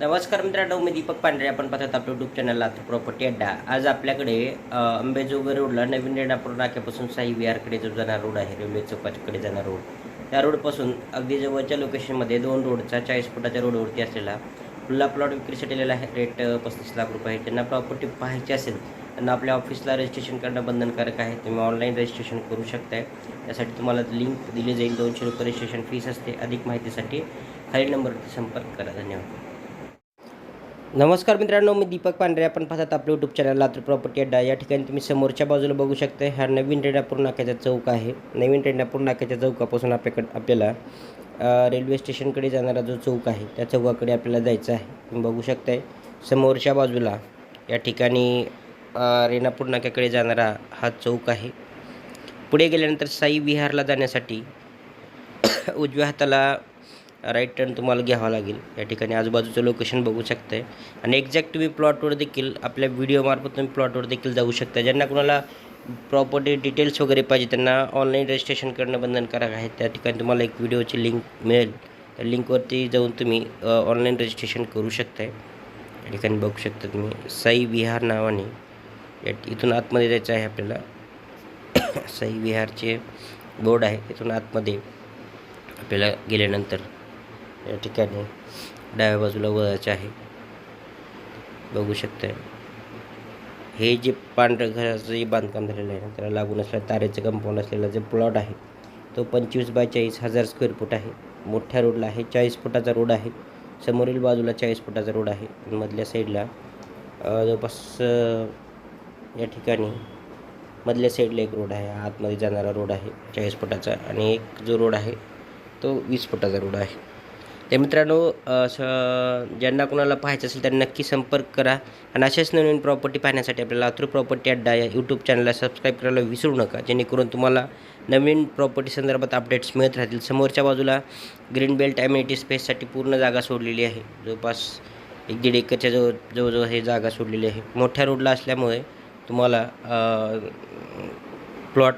नमस्कार मित्रांनो मी दीपक पांढरे. आपण पाहतात आपल्या युट्यूब चॅनलला आता प्रॉपर्टी अड्डा आज आपल्याकडे अ, अंबेजोगाई रोडला नवीन रेणापूर नाक्यापासून साई विहारकडे जो जाणारा रोड आहे रेल्वे चौकाकडे जाणारा रोड. त्या रोडपासून अगदी जवळच्या लोकेशनमध्ये दोन रोडचा चाळीस फुटाच्या रोडवरती असलेला खुल्ला प्लॉट विक्रीसाठी आलेला आहे. रेट पस्तीस लाख रुपये आहे. ज्यांना प्रॉपर्टी पाहायची असेल त्यांना आपल्या ऑफिसला रजिस्ट्रेशन करणं बंधनकारक आहे. तुम्ही ऑनलाईन रजिस्ट्रेशन करू शकताय. त्यासाठी तुम्हाला लिंक दिली जाईल. दोनशे रुपये रजिस्ट्रेशन फीस असते. अधिक माहितीसाठी खालील नंबरवरती संपर्क करा. धन्यवाद. नमस्कार मित्रांनो मी दीपक पांढरे. आपण पाहतात आपलं यूट्यूब चॅनल लातूर प्रॉपर्टी अड्डा. या ठिकाणी तुम्ही समोरच्या बाजूला बघू शकता हा नवीन रेणापूर नाक्याचा चौक आहे. नवीन रेणापूर नाक्याच्या चौकापासून आपल्याकडे आपल्याला रेल्वे स्टेशनकडे जाणारा जो चौक आहे त्या चौकाकडे आपल्याला जायचं आहे. तुम्ही बघू शकताय समोरच्या बाजूला या ठिकाणी रेणापूर नाक्याकडे जाणारा हा चौक आहे. पुढे गेल्यानंतर साई विहारला जाण्यासाठी उजव्या हाताला राईट टर्न तुम्हाला घ्यावा लागेल. या ठिकाणी आजूबाजूचं लोकेशन बघू शकताय. आणि एक्झॅक्ट तुम्ही प्लॉटवर देखील आपल्या व्हिडिओमार्फत तुम्ही प्लॉटवर देखील जाऊ शकता ज्यांना कोणाला प्रॉपर्टी डिटेल्स वगैरे पाहिजे त्यांना ऑनलाईन रजिस्ट्रेशन करणं बंधनकारक आहे. त्या ठिकाणी तुम्हाला एक व्हिडिओची लिंक मिळेल. त्या लिंकवरती जाऊन तुम्ही ऑनलाईन रजिस्ट्रेशन करू शकताय. या ठिकाणी बघू शकता तुम्ही साई विहार नावाने. या इथून आतमध्ये जायचं आहे आपल्याला. साई विहारचे बोर्ड आहे. इथून आतमध्ये आपल्याला गेल्यानंतर या ठिकाणी डाव्या बाजूला वळायचे आहे. बघू शकते हे जे पांढरं घराचं जे बांधकाम झालेलं आहे ना त्याला लागून असलेलं तारेचं कंपाऊंड असलेला जे प्लॉट आहे तो पंचवीस बाय चाळीस हजार स्क्वेअर फूट आहे. मोठ्या रोडला आहे चाळीस फुटाचा रोड आहे. समोरील बाजूला चाळीस फुटाचा रोड आहे. आणि मधल्या साईडला जवळपास या ठिकाणी मधल्या साईडला एक रोड आहे. आतमध्ये जाणारा रोड आहे चाळीस फुटाचा. आणि एक जो रोड आहे तो वीस फुटाचा रोड आहे. तर मित्रांनो असं ज्यांना कोणाला पाहायचं असेल त्यांना नक्की संपर्क करा. आणि अशाच नवीन प्रॉपर्टी पाहण्यासाठी आपल्याला लातूर प्रॉपर्टी अड्डा या यूट्यूब चॅनलला सबस्क्राईब करायला विसरू नका. जेणेकरून तुम्हाला नवीन प्रॉपर्टी संदर्भात अपडेट्स मिळत राहतील. समोरच्या बाजूला ग्रीन बेल्ट ॲम्युनिटी स्पेससाठी पूर्ण जागा सोडलेली आहे. जवळपास एक दीड एकरच्या जवळ जवळजवळ हे जागा सोडलेली आहे. मोठ्या रोडला असल्यामुळे तुम्हाला प्लॉट